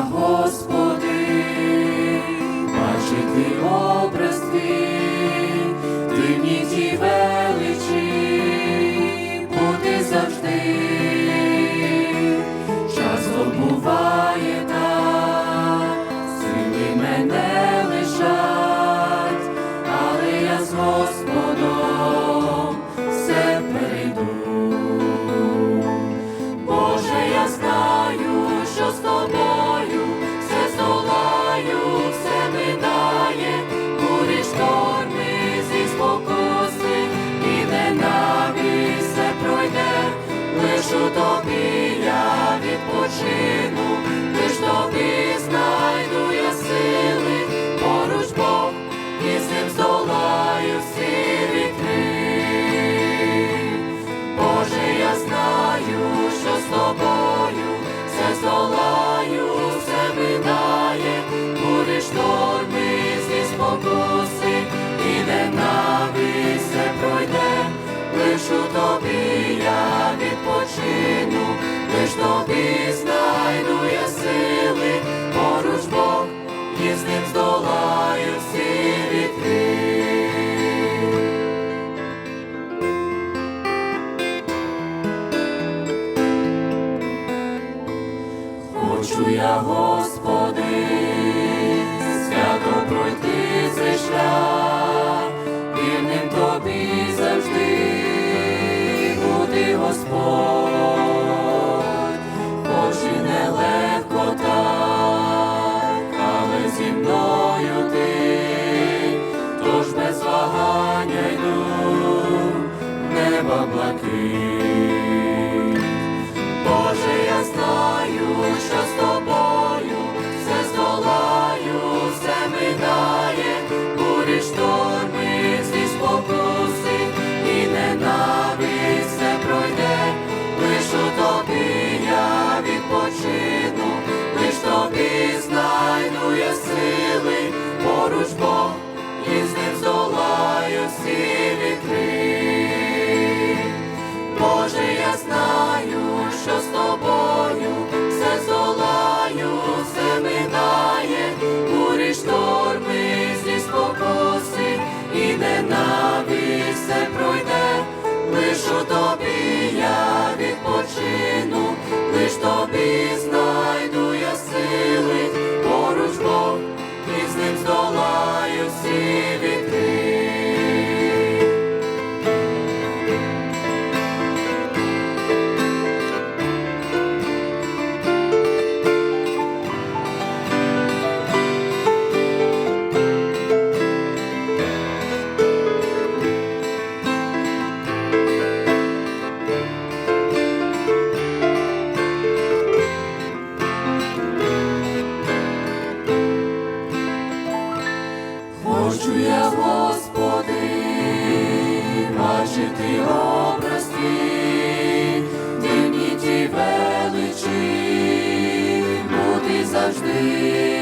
Господи, бачити образ Твій. що тобі я відпочину, лиш тобі знайду я сили, поруч Бог, і з ним здолаю всі вітри. Хочу я, Господи. неба. Боже, я знаю, що бачити образ твій, дивні ті завжди.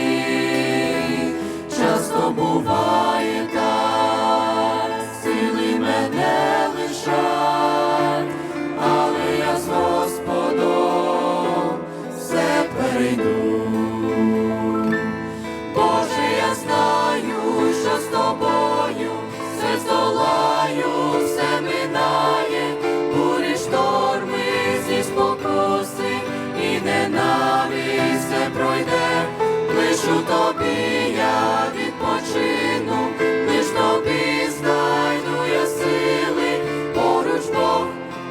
що тобі я відпочину, лиш тобі знайду я сили, поруч Бог,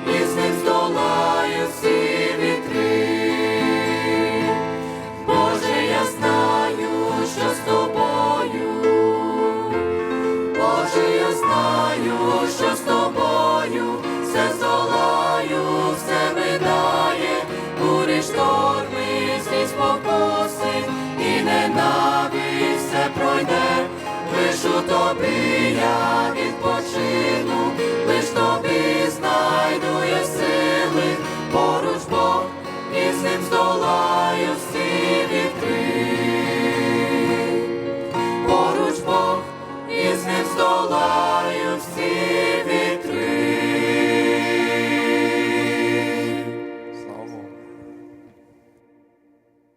і з ним здолаю всі вітри. Боже, я знаю, що з тобою, Боже, я знаю, що. з тобою. point.